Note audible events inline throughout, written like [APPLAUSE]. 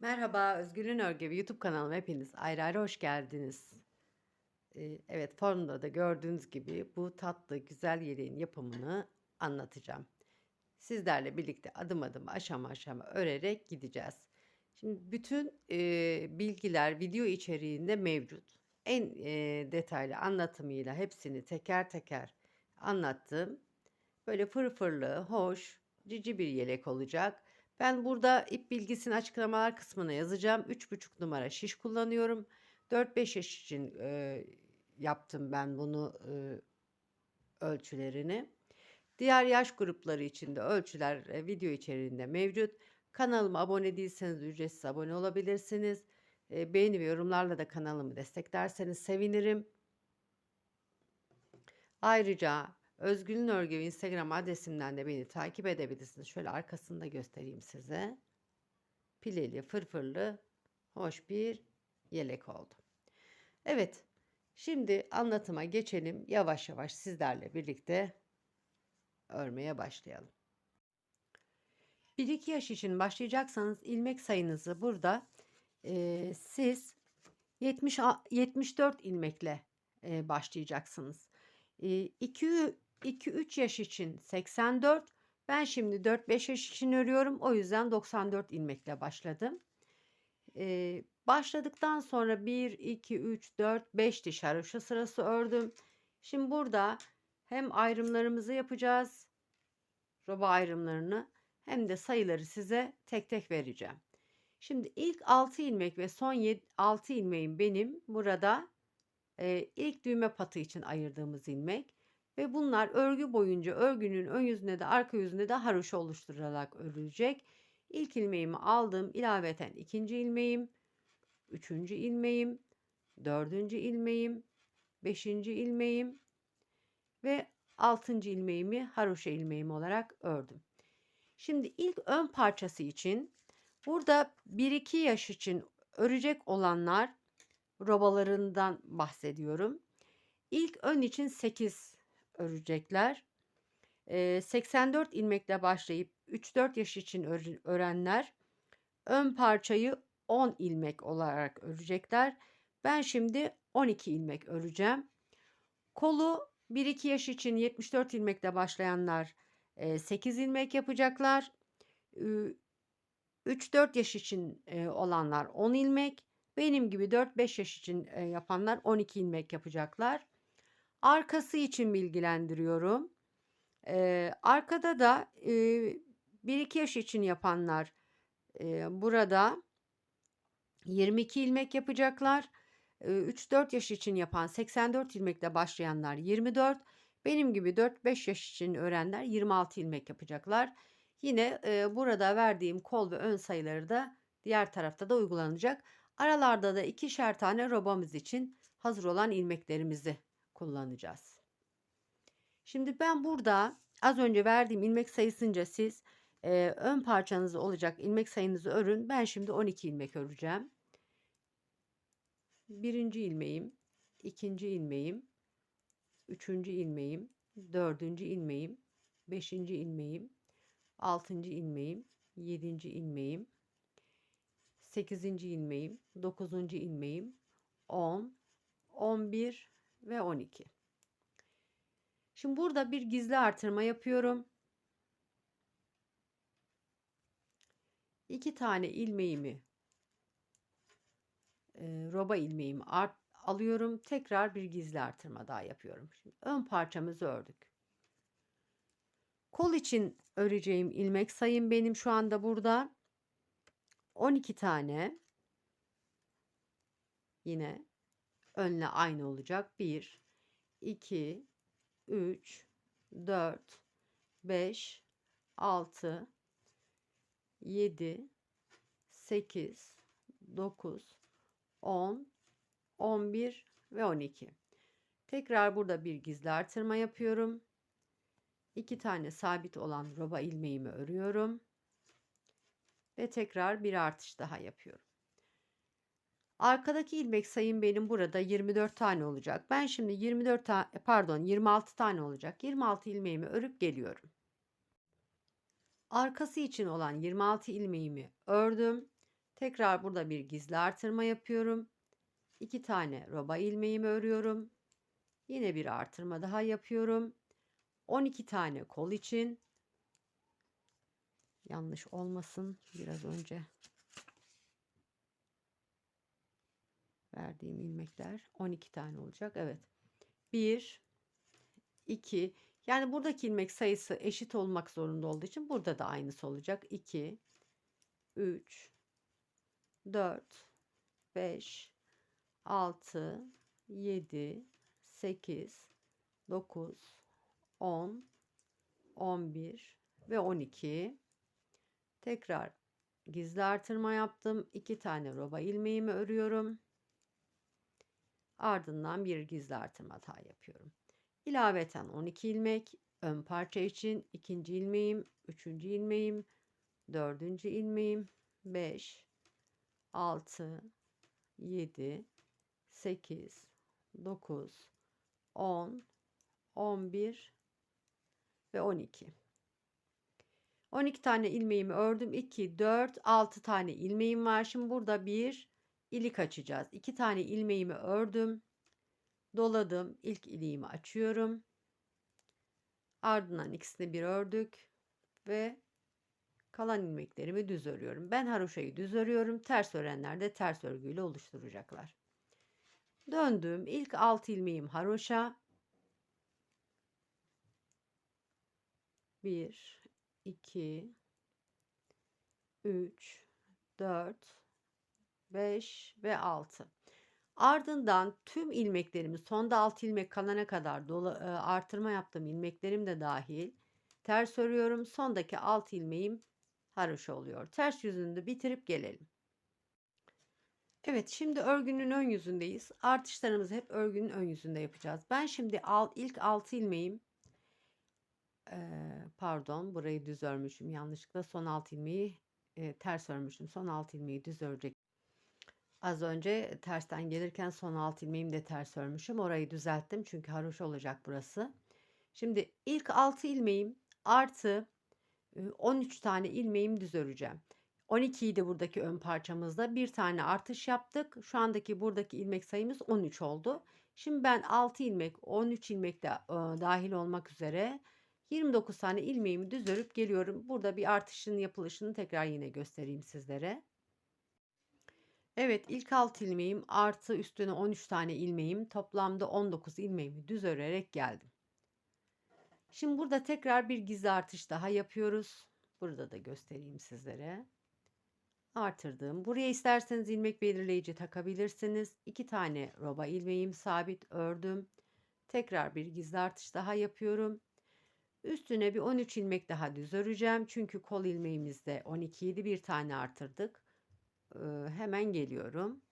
Merhaba, Özgür'ün Örgü YouTube kanalıma hepiniz ayrı ayrı hoş geldiniz. Ee, evet, formda da gördüğünüz gibi bu tatlı güzel yeleğin yapımını anlatacağım. Sizlerle birlikte adım adım aşama aşama örerek gideceğiz. Şimdi bütün e, bilgiler video içeriğinde mevcut. En e, detaylı anlatımıyla hepsini teker teker anlattım. Böyle fırfırlı, hoş, cici bir yelek olacak. Ben burada ip bilgisini açıklamalar kısmına yazacağım. 3,5 numara şiş kullanıyorum. 4-5 yaş için e, yaptım ben bunu e, ölçülerini. Diğer yaş grupları için de ölçüler e, video içeriğinde mevcut. Kanalıma abone değilseniz ücretsiz abone olabilirsiniz. E, beğeni ve yorumlarla da kanalımı desteklerseniz sevinirim. Ayrıca Özgül'ün Örgü Instagram adresimden de beni takip edebilirsiniz. Şöyle arkasını da göstereyim size. Pileli, fırfırlı, hoş bir yelek oldu. Evet, şimdi anlatıma geçelim. Yavaş yavaş sizlerle birlikte örmeye başlayalım. 1-2 yaş için başlayacaksanız ilmek sayınızı burada e, siz 70 74 ilmekle e, başlayacaksınız. 2 2-3 yaş için 84. Ben şimdi 4-5 yaş için örüyorum. O yüzden 94 ilmekle başladım. Ee, başladıktan sonra 1, 2, 3, 4, 5 diş haroşa sırası ördüm. Şimdi burada hem ayrımlarımızı yapacağız. Roba ayrımlarını hem de sayıları size tek tek vereceğim. Şimdi ilk 6 ilmek ve son 7, 6 ilmeğim benim burada e, ilk düğme patı için ayırdığımız ilmek. Ve bunlar örgü boyunca örgünün ön yüzünde de arka yüzünde de haroşa oluşturularak örülecek. İlk ilmeğimi aldım. ilaveten ikinci ilmeğim, üçüncü ilmeğim, dördüncü ilmeğim, beşinci ilmeğim ve altıncı ilmeğimi haroşa ilmeğim olarak ördüm. Şimdi ilk ön parçası için burada 1-2 yaş için örecek olanlar robalarından bahsediyorum. İlk ön için 8 örecekler. E, 84 ilmekle başlayıp 3-4 yaş için örenler ön parçayı 10 ilmek olarak örecekler. Ben şimdi 12 ilmek öreceğim. Kolu 1-2 yaş için 74 ilmekle başlayanlar 8 ilmek yapacaklar. 3-4 yaş için olanlar 10 ilmek. Benim gibi 4-5 yaş için yapanlar 12 ilmek yapacaklar. Arkası için bilgilendiriyorum. Ee, arkada da e, 1-2 yaş için yapanlar e, burada 22 ilmek yapacaklar. E, 3-4 yaş için yapan 84 ilmekle başlayanlar 24. Benim gibi 4-5 yaş için öğrenler 26 ilmek yapacaklar. Yine e, burada verdiğim kol ve ön sayıları da diğer tarafta da uygulanacak. Aralarda da ikişer tane robamız için hazır olan ilmeklerimizi kullanacağız. Şimdi ben burada az önce verdiğim ilmek sayısınca siz e, ön parçanız olacak ilmek sayınızı örün. Ben şimdi 12 ilmek öreceğim. Birinci ilmeğim, ikinci ilmeğim, üçüncü ilmeğim, dördüncü ilmeğim, beşinci ilmeğim, altıncı ilmeğim, yedinci ilmeğim, sekizinci ilmeğim, dokuzuncu ilmeğim, on, on bir ve 12. Şimdi burada bir gizli artırma yapıyorum. İki tane ilmeğimi e, roba ilmeğimi art, alıyorum. Tekrar bir gizli artırma daha yapıyorum. Şimdi ön parçamızı ördük. Kol için öreceğim ilmek sayım benim şu anda burada 12 tane. Yine önle aynı olacak. 1, 2, 3, 4, 5, 6, 7, 8, 9, 10, 11 ve 12. Tekrar burada bir gizli artırma yapıyorum. 2 tane sabit olan roba ilmeğimi örüyorum. Ve tekrar bir artış daha yapıyorum. Arkadaki ilmek sayım benim burada 24 tane olacak. Ben şimdi 24 tane pardon 26 tane olacak. 26 ilmeğimi örüp geliyorum. Arkası için olan 26 ilmeğimi ördüm. Tekrar burada bir gizli artırma yapıyorum. 2 tane roba ilmeğimi örüyorum. Yine bir artırma daha yapıyorum. 12 tane kol için yanlış olmasın biraz önce verdiğim ilmekler 12 tane olacak. Evet. 1 2 yani buradaki ilmek sayısı eşit olmak zorunda olduğu için burada da aynısı olacak. 2 3 4 5 6 7 8 9 10 11 ve 12 tekrar gizli artırma yaptım. 2 tane roba ilmeğimi örüyorum. Ardından bir gizli artırma daha yapıyorum. İlaveten 12 ilmek ön parça için ikinci ilmeğim, üçüncü ilmeğim, dördüncü ilmeğim, 5, 6, 7, 8, 9, 10, 11 ve 12. 12 tane ilmeğimi ördüm. 2, 4, 6 tane ilmeğim var. Şimdi burada bir ilik açacağız. 2 tane ilmeğimi ördüm. Doladım. İlk iliğimi açıyorum. Ardından ikisini bir ördük ve kalan ilmeklerimi düz örüyorum. Ben haroşayı düz örüyorum. Ters örenler de ters örgüyle oluşturacaklar. Döndüm. İlk 6 ilmeğim haroşa. 1 2 3 4 5 ve 6. Ardından tüm ilmeklerimi sonda 6 ilmek kalana kadar dola, e, artırma yaptığım ilmeklerim de dahil ters örüyorum. Sondaki 6 ilmeğim haroşa oluyor. Ters yüzünü de bitirip gelelim. Evet şimdi örgünün ön yüzündeyiz. Artışlarımızı hep örgünün ön yüzünde yapacağız. Ben şimdi al, ilk 6 ilmeğim pardon burayı düz örmüşüm yanlışlıkla son 6 ilmeği e, ters örmüşüm. Son 6 ilmeği düz örecek. Az önce tersten gelirken son 6 ilmeğimi de ters örmüşüm. Orayı düzelttim çünkü haroş olacak burası. Şimdi ilk 6 ilmeğim artı 13 tane ilmeğim düz öreceğim. 12 idi buradaki ön parçamızda. Bir tane artış yaptık. Şu andaki buradaki ilmek sayımız 13 oldu. Şimdi ben 6 ilmek 13 ilmek de e, dahil olmak üzere 29 tane ilmeğimi düz örüp geliyorum. Burada bir artışın yapılışını tekrar yine göstereyim sizlere. Evet ilk 6 ilmeğim artı üstüne 13 tane ilmeğim toplamda 19 ilmeğimi düz örerek geldim. Şimdi burada tekrar bir gizli artış daha yapıyoruz. Burada da göstereyim sizlere. Artırdım. Buraya isterseniz ilmek belirleyici takabilirsiniz. 2 tane roba ilmeğim sabit ördüm. Tekrar bir gizli artış daha yapıyorum. Üstüne bir 13 ilmek daha düz öreceğim. Çünkü kol ilmeğimizde 12 idi. Bir tane artırdık. Ee, hemen geliyorum.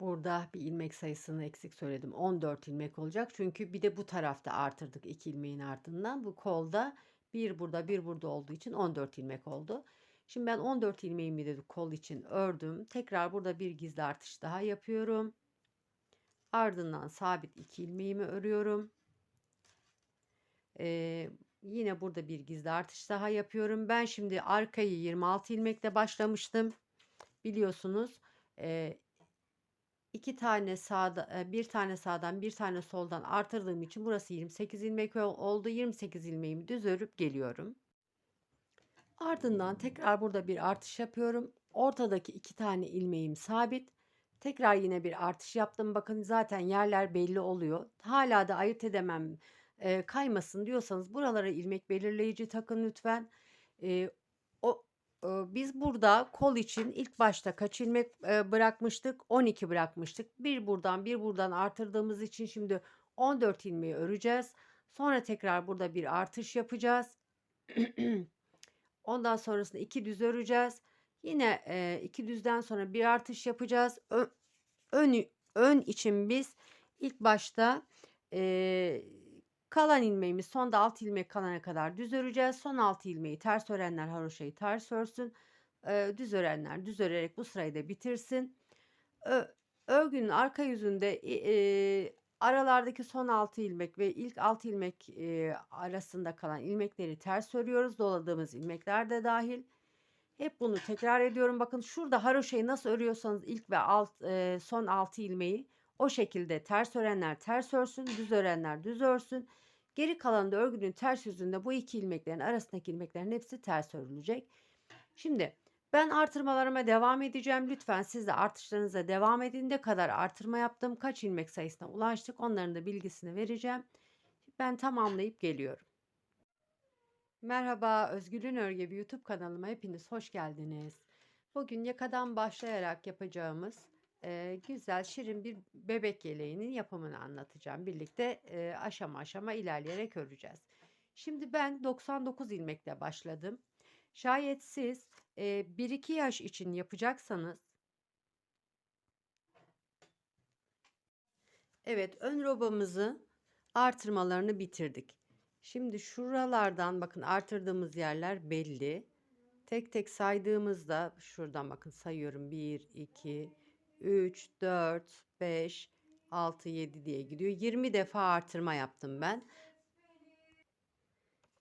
Burada bir ilmek sayısını eksik söyledim. 14 ilmek olacak. Çünkü bir de bu tarafta artırdık 2 ilmeğin ardından. Bu kolda bir burada bir burada olduğu için 14 ilmek oldu. Şimdi ben 14 ilmeğimi de kol için ördüm. Tekrar burada bir gizli artış daha yapıyorum. Ardından sabit 2 ilmeğimi örüyorum. Ee, yine burada bir gizli artış daha yapıyorum. Ben şimdi arkayı 26 ilmekle başlamıştım. Biliyorsunuz. Ee, iki tane sağda bir tane sağdan bir tane soldan artırdığım için burası 28 ilmek oldu. 28 ilmeğimi düz örüp geliyorum. Ardından tekrar burada bir artış yapıyorum. Ortadaki iki tane ilmeğim sabit. Tekrar yine bir artış yaptım. Bakın zaten yerler belli oluyor. Hala da ayırt edemem e, kaymasın diyorsanız buralara ilmek belirleyici takın lütfen. E, o e, biz burada kol için ilk başta kaç ilmek e, bırakmıştık? 12 bırakmıştık. Bir buradan bir buradan artırdığımız için şimdi 14 ilmeği öreceğiz. Sonra tekrar burada bir artış yapacağız. [CLEARS THROAT] Ondan sonrasında iki düz öreceğiz. Yine e, iki düzden sonra bir artış yapacağız. Ön, ön, ön için biz ilk başta e, Kalan ilmeğimiz sonda 6 ilmek kalana kadar düz öreceğiz. Son 6 ilmeği ters örenler haroşayı ters örsün. Ee, düz örenler düz örerek bu sırayı da bitirsin. Ö örgünün arka yüzünde e, aralardaki son 6 ilmek ve ilk 6 ilmek e, arasında kalan ilmekleri ters örüyoruz. Doladığımız ilmekler de dahil. Hep bunu tekrar ediyorum. Bakın şurada haroşayı nasıl örüyorsanız ilk ve alt e, son 6 ilmeği o şekilde ters örenler ters örsün, düz örenler düz örsün. Geri kalan da örgünün ters yüzünde bu iki ilmeklerin arasındaki ilmeklerin hepsi ters örülecek. Şimdi ben artırmalarıma devam edeceğim. Lütfen siz de artışlarınıza devam edin. Ne kadar artırma yaptım, kaç ilmek sayısına ulaştık onların da bilgisini vereceğim. Ben tamamlayıp geliyorum. Merhaba Özgül'ün Örgü YouTube kanalıma hepiniz hoş geldiniz. Bugün yakadan başlayarak yapacağımız e, güzel şirin bir bebek yeleğinin yapımını anlatacağım. Birlikte e, aşama aşama ilerleyerek öreceğiz. Şimdi ben 99 ilmekle başladım. Şayet siz e, 1-2 yaş için yapacaksanız Evet ön robamızı artırmalarını bitirdik. Şimdi şuralardan bakın artırdığımız yerler belli. Tek tek saydığımızda şuradan bakın sayıyorum 1, 2, 3, 4, 5, 6, 7 diye gidiyor. 20 defa artırma yaptım ben.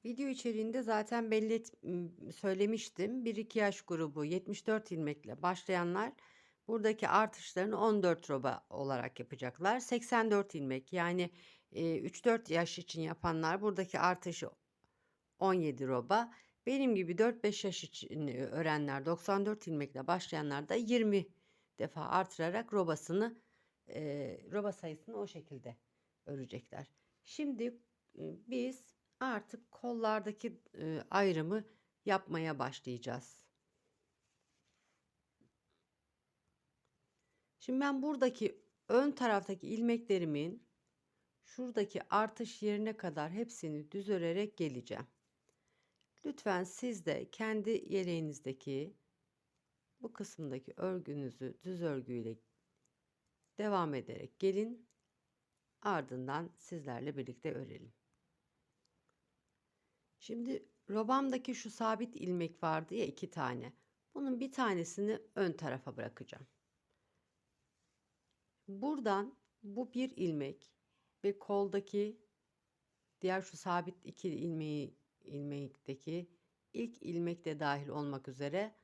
Video içeriğinde zaten belli söylemiştim. 1-2 yaş grubu 74 ilmekle başlayanlar buradaki artışlarını 14 roba olarak yapacaklar. 84 ilmek yani 3-4 yaş için yapanlar buradaki artışı 17 roba. Benim gibi 4-5 yaş için öğrenler 94 ilmekle başlayanlar da 20 defa artırarak robasını e, roba sayısını o şekilde örecekler. Şimdi e, biz artık kollardaki e, ayrımı yapmaya başlayacağız. Şimdi ben buradaki ön taraftaki ilmeklerimin şuradaki artış yerine kadar hepsini düz örerek geleceğim. Lütfen siz de kendi yeleğinizdeki bu kısımdaki örgünüzü düz örgüyle devam ederek gelin. Ardından sizlerle birlikte örelim. Şimdi robamdaki şu sabit ilmek vardı ya iki tane. Bunun bir tanesini ön tarafa bırakacağım. Buradan bu bir ilmek ve koldaki diğer şu sabit iki ilmeği ilmekteki ilk ilmek de dahil olmak üzere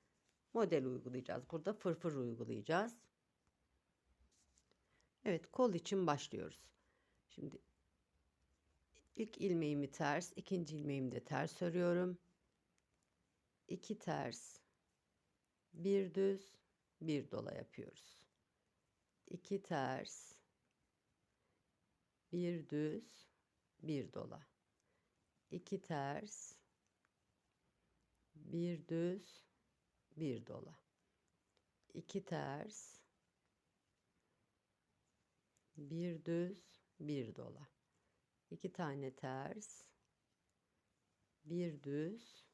model uygulayacağız. Burada fırfır uygulayacağız. Evet kol için başlıyoruz. Şimdi ilk ilmeğimi ters, ikinci ilmeğimi de ters örüyorum. 2 ters, bir düz, bir dola yapıyoruz. 2 ters, bir düz, bir dola. iki ters, bir düz, bir dola. iki ters, bir düz, bir dola. iki tane ters, bir düz,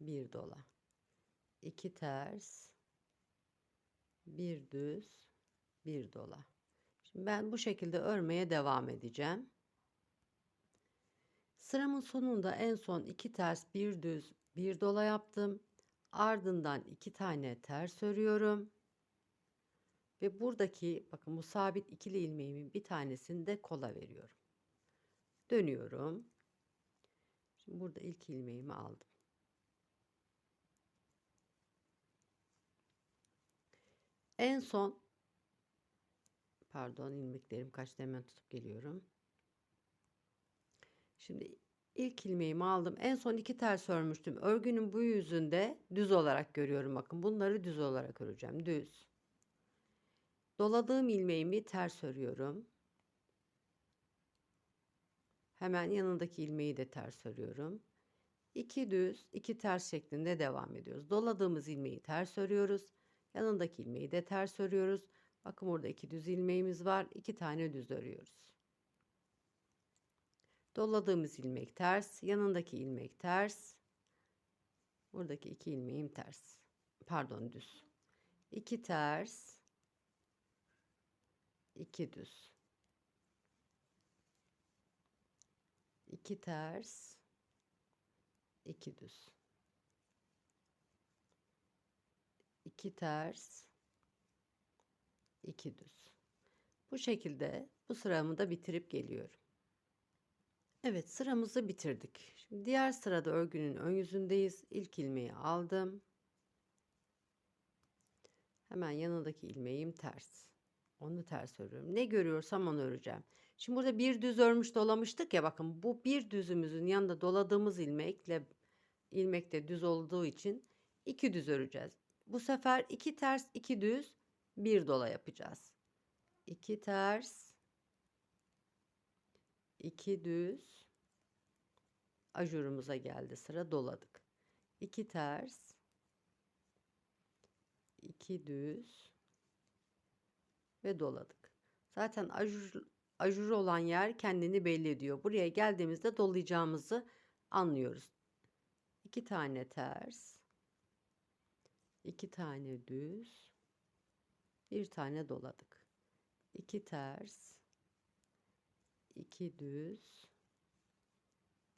bir dola. iki ters, bir düz, bir dola. Şimdi ben bu şekilde örmeye devam edeceğim. Sıramın sonunda en son iki ters bir düz bir dola yaptım. Ardından iki tane ters örüyorum. Ve buradaki bakın bu sabit ikili ilmeğimin bir tanesini de kola veriyorum. Dönüyorum. Şimdi burada ilk ilmeğimi aldım. En son Pardon ilmeklerim kaçtı hemen tutup geliyorum. Şimdi ilk ilmeğimi aldım. En son iki ters örmüştüm. Örgünün bu yüzünde düz olarak görüyorum. Bakın bunları düz olarak öreceğim. Düz. Doladığım ilmeğimi ters örüyorum. Hemen yanındaki ilmeği de ters örüyorum. İki düz, iki ters şeklinde devam ediyoruz. Doladığımız ilmeği ters örüyoruz. Yanındaki ilmeği de ters örüyoruz. Bakın burada iki düz ilmeğimiz var. iki tane düz örüyoruz. Doladığımız ilmek ters. Yanındaki ilmek ters. Buradaki iki ilmeğim ters. Pardon düz. İki ters. iki düz. İki ters. iki düz. İki ters 2 düz. Bu şekilde bu sıramı da bitirip geliyorum. Evet sıramızı bitirdik. Şimdi diğer sırada örgünün ön yüzündeyiz. İlk ilmeği aldım. Hemen yanındaki ilmeğim ters. Onu ters örüyorum. Ne görüyorsam onu öreceğim. Şimdi burada bir düz örmüş dolamıştık ya bakın bu bir düzümüzün yanında doladığımız ilmekle ilmek de düz olduğu için iki düz öreceğiz. Bu sefer iki ters iki düz bir dola yapacağız. İki ters iki düz ajurumuza geldi sıra doladık. İki ters iki düz ve doladık. Zaten ajur, ajur olan yer kendini belli ediyor. Buraya geldiğimizde dolayacağımızı anlıyoruz. İki tane ters, iki tane düz, bir tane doladık. İki ters, iki düz,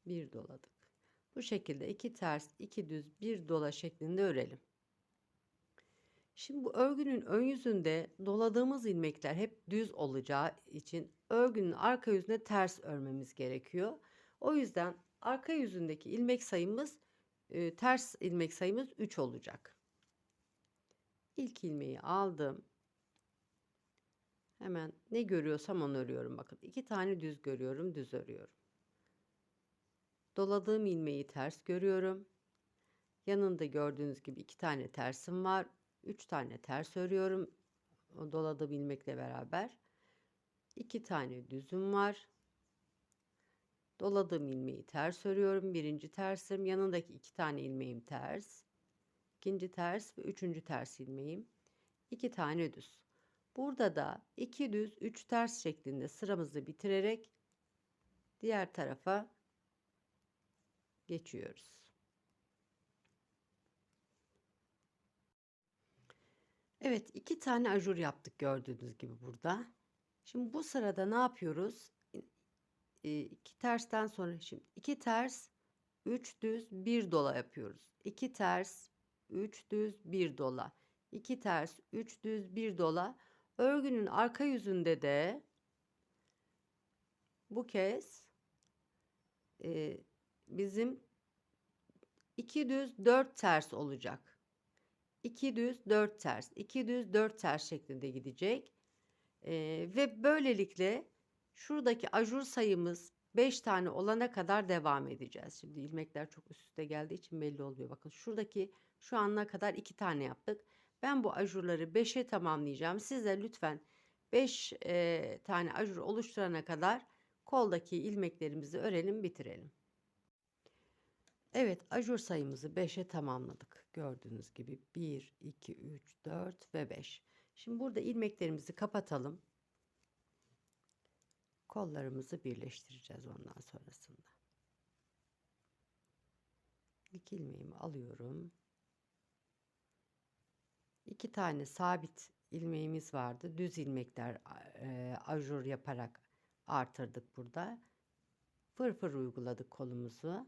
bir doladık. Bu şekilde iki ters, iki düz, bir dola şeklinde örelim. Şimdi bu örgünün ön yüzünde doladığımız ilmekler hep düz olacağı için örgünün arka yüzüne ters örmemiz gerekiyor. O yüzden arka yüzündeki ilmek sayımız e, ters ilmek sayımız 3 olacak. İlk ilmeği aldım. Hemen ne görüyorsam onu örüyorum. Bakın iki tane düz görüyorum, düz örüyorum. Doladığım ilmeği ters görüyorum. Yanında gördüğünüz gibi iki tane tersim var. 3 tane ters örüyorum. O doladığım ilmekle beraber. 2 tane düzüm var. Doladığım ilmeği ters örüyorum. Birinci tersim. Yanındaki iki tane ilmeğim ters. ikinci ters ve üçüncü ters ilmeğim. 2 tane düz. Burada da 2 düz 3 ters şeklinde sıramızı bitirerek diğer tarafa geçiyoruz. Evet, iki tane ajur yaptık gördüğünüz gibi burada. Şimdi bu sırada ne yapıyoruz? İ- İki tersten sonra şimdi iki ters, üç düz, bir dola yapıyoruz. İki ters, üç düz, bir dola. İki ters, üç düz, bir dola. Örgünün arka yüzünde de bu kez e, bizim iki düz, dört ters olacak. 2 düz 4 ters 2 düz 4 ters şeklinde gidecek. Ee, ve böylelikle şuradaki ajur sayımız 5 tane olana kadar devam edeceğiz. Şimdi ilmekler çok üst üste geldiği için belli oluyor. Bakın şuradaki şu ana kadar 2 tane yaptık. Ben bu ajurları 5'e tamamlayacağım. Siz de lütfen 5 e, tane ajur oluşturana kadar koldaki ilmeklerimizi örelim bitirelim. Evet, ajur sayımızı 5'e tamamladık. Gördüğünüz gibi 1, 2, 3, 4 ve 5. Şimdi burada ilmeklerimizi kapatalım. Kollarımızı birleştireceğiz ondan sonrasında. İlk ilmeğimi alıyorum. İki tane sabit ilmeğimiz vardı. Düz ilmekler e, ajur yaparak artırdık burada. Fırfır uyguladık kolumuzu.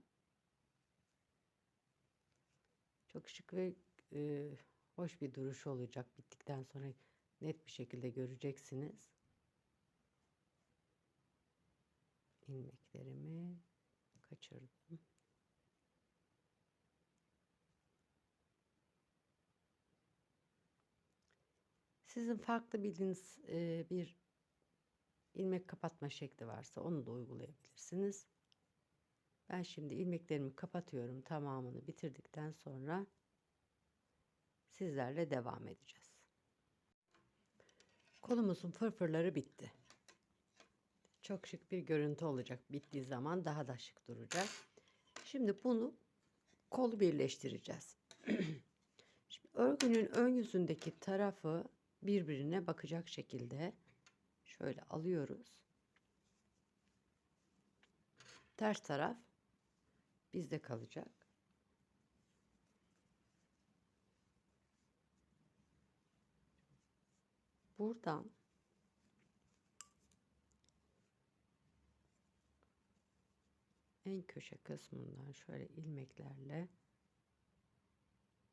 Çok şık ve e, hoş bir duruş olacak. Bittikten sonra net bir şekilde göreceksiniz. ilmeklerimi kaçırdım. Sizin farklı bildiğiniz e, bir ilmek kapatma şekli varsa onu da uygulayabilirsiniz. Ben şimdi ilmeklerimi kapatıyorum. Tamamını bitirdikten sonra sizlerle devam edeceğiz. Kolumuzun fırfırları bitti. Çok şık bir görüntü olacak. Bittiği zaman daha da şık duracak. Şimdi bunu kolu birleştireceğiz. [CLEARS THROAT] Şimdi örgünün ön yüzündeki tarafı birbirine bakacak şekilde şöyle alıyoruz. Ters taraf bizde kalacak. Buradan en köşe kısmından şöyle ilmeklerle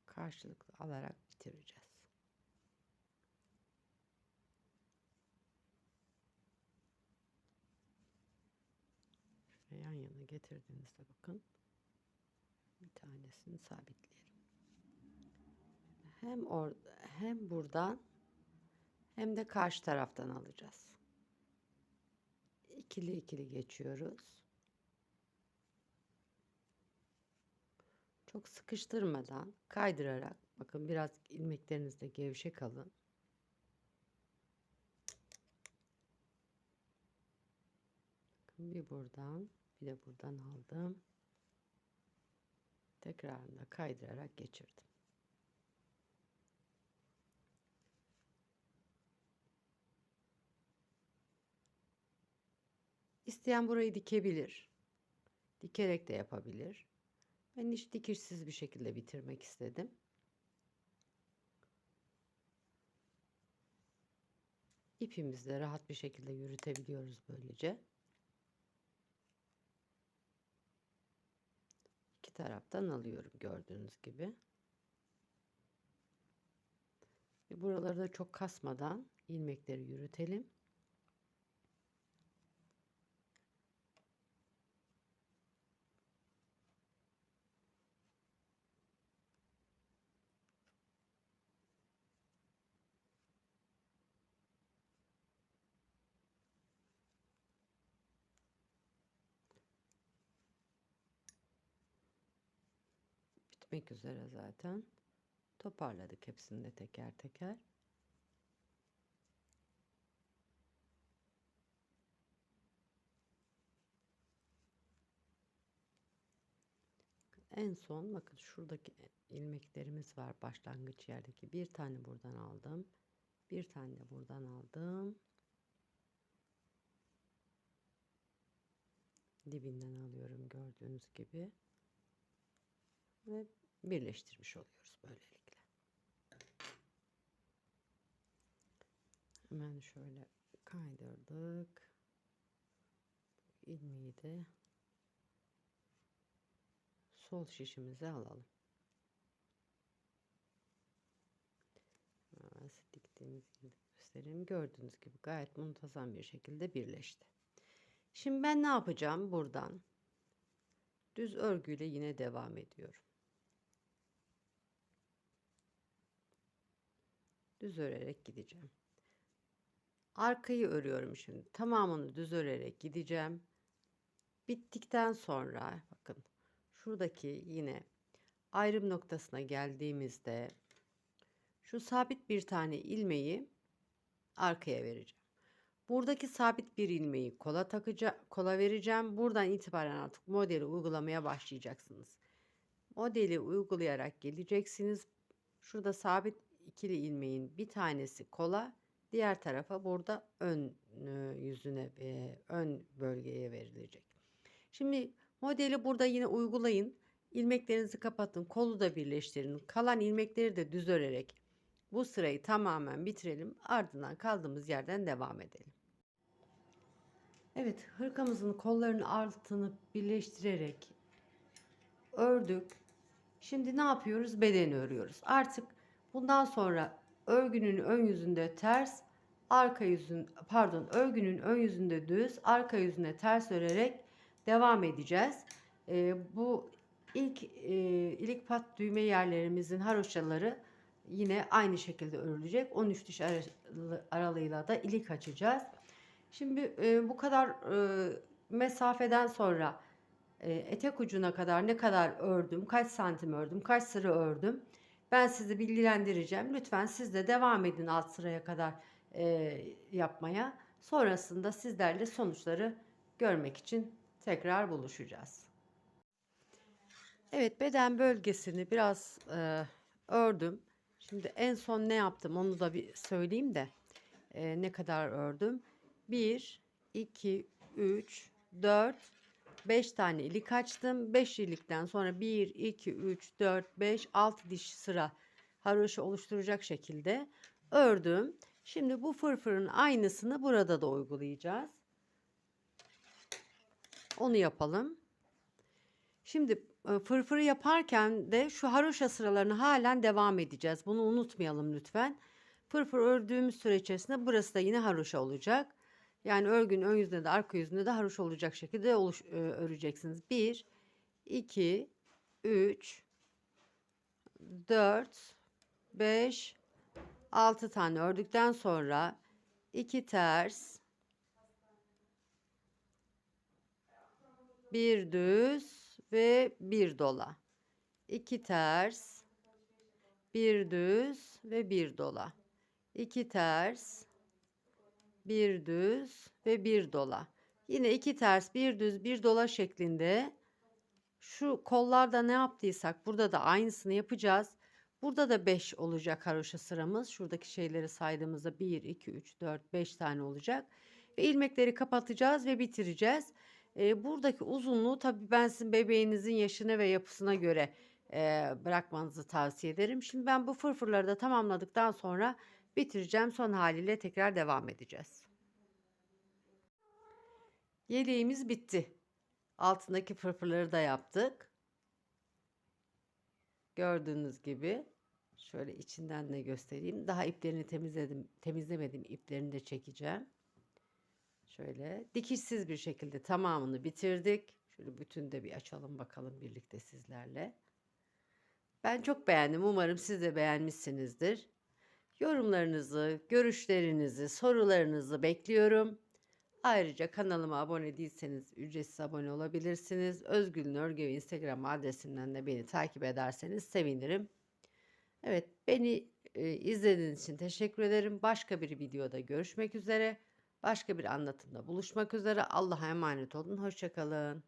karşılıklı alarak bitireceğiz. Yan yana getirdiğinizde bakın bir tanesini sabitleyelim. Hem or hem buradan hem de karşı taraftan alacağız. İkili ikili geçiyoruz. Çok sıkıştırmadan kaydırarak bakın biraz ilmeklerinizde gevşek alın. Bakın bir buradan bir de buradan aldım. Tekrarında kaydırarak geçirdim. İsteyen burayı dikebilir. Dikerek de yapabilir. Ben hiç dikişsiz bir şekilde bitirmek istedim. İpimizi de rahat bir şekilde yürütebiliyoruz böylece. Taraftan alıyorum gördüğünüz gibi. Ve buraları da çok kasmadan ilmekleri yürütelim. Bitmek üzere zaten. Toparladık hepsini de teker teker. En son bakın şuradaki ilmeklerimiz var başlangıç yerdeki. Bir tane buradan aldım. Bir tane de buradan aldım. Dibinden alıyorum gördüğünüz gibi ve birleştirmiş oluyoruz böylelikle. Hemen şöyle kaydırdık. ilmeği de sol şişimize alalım. Nasıl diktiğimiz gibi göstereyim. Gördüğünüz gibi gayet muntazam bir şekilde birleşti. Şimdi ben ne yapacağım buradan? Düz örgüyle yine devam ediyorum. Düz örerek gideceğim. Arkayı örüyorum şimdi. Tamamını düz örerek gideceğim. Bittikten sonra bakın şuradaki yine ayrım noktasına geldiğimizde şu sabit bir tane ilmeği arkaya vereceğim. Buradaki sabit bir ilmeği kola takacağım, kola vereceğim. Buradan itibaren artık modeli uygulamaya başlayacaksınız. Modeli uygulayarak geleceksiniz. Şurada sabit ikili ilmeğin bir tanesi kola, diğer tarafa burada ön yüzüne ön bölgeye verilecek. Şimdi modeli burada yine uygulayın. İlmeklerinizi kapatın, kolu da birleştirin. Kalan ilmekleri de düz örerek bu sırayı tamamen bitirelim. Ardından kaldığımız yerden devam edelim. Evet, hırkamızın kollarının altını birleştirerek ördük. Şimdi ne yapıyoruz? Bedeni örüyoruz. Artık Bundan sonra örgünün ön yüzünde ters, arka yüzün pardon örgünün ön yüzünde düz, arka yüzüne ters örerek devam edeceğiz. Ee, bu ilk e, ilik pat düğme yerlerimizin haroşaları yine aynı şekilde örülecek. 13 diş aralığıyla da ilik açacağız. Şimdi e, bu kadar e, mesafeden sonra e, etek ucuna kadar ne kadar ördüm, kaç santim ördüm, kaç sıra ördüm ben sizi bilgilendireceğim. Lütfen siz de devam edin alt sıraya kadar e, yapmaya. Sonrasında sizlerle sonuçları görmek için tekrar buluşacağız. Evet beden bölgesini biraz e, ördüm. Şimdi en son ne yaptım onu da bir söyleyeyim de e, ne kadar ördüm. 1, 2, 3, 4, 5 tane ilik açtım. 5 ilikten sonra 1, 2, 3, 4, 5, 6 diş sıra haroşa oluşturacak şekilde ördüm. Şimdi bu fırfırın aynısını burada da uygulayacağız. Onu yapalım. Şimdi e, fırfırı yaparken de şu haroşa sıralarını halen devam edeceğiz. Bunu unutmayalım lütfen. Fırfır ördüğümüz süre içerisinde burası da yine haroşa olacak. Yani örgünün ön yüzünde de arka yüzünde de haroşa olacak şekilde oluş, e, öreceksiniz. 1, 2, 3, 4, 5, 6 tane ördükten sonra 2 ters, bir düz ve bir dola. 2 ters, bir düz ve bir dola. 2 ters, bir düz ve bir dola. Yine iki ters, bir düz, bir dola şeklinde şu kollarda ne yaptıysak burada da aynısını yapacağız. Burada da 5 olacak haroşa sıramız. Şuradaki şeyleri saydığımızda 1, 2, 3, 4, 5 tane olacak. Ve ilmekleri kapatacağız ve bitireceğiz. Ee, buradaki uzunluğu tabii ben sizin bebeğinizin yaşına ve yapısına göre e, bırakmanızı tavsiye ederim. Şimdi ben bu fırfırları da tamamladıktan sonra bitireceğim. Son haliyle tekrar devam edeceğiz. Yeleğimiz bitti. Altındaki fırfırları da yaptık. Gördüğünüz gibi şöyle içinden de göstereyim. Daha iplerini temizledim, temizlemedim. iplerini de çekeceğim. Şöyle dikişsiz bir şekilde tamamını bitirdik. Şöyle bütün de bir açalım bakalım birlikte sizlerle. Ben çok beğendim. Umarım siz de beğenmişsinizdir. Yorumlarınızı, görüşlerinizi, sorularınızı bekliyorum. Ayrıca kanalıma abone değilseniz ücretsiz abone olabilirsiniz. Özgül Örgü ve Instagram adresimden de beni takip ederseniz sevinirim. Evet beni e, izlediğiniz için teşekkür ederim. Başka bir videoda görüşmek üzere. Başka bir anlatımda buluşmak üzere. Allah'a emanet olun. Hoşçakalın.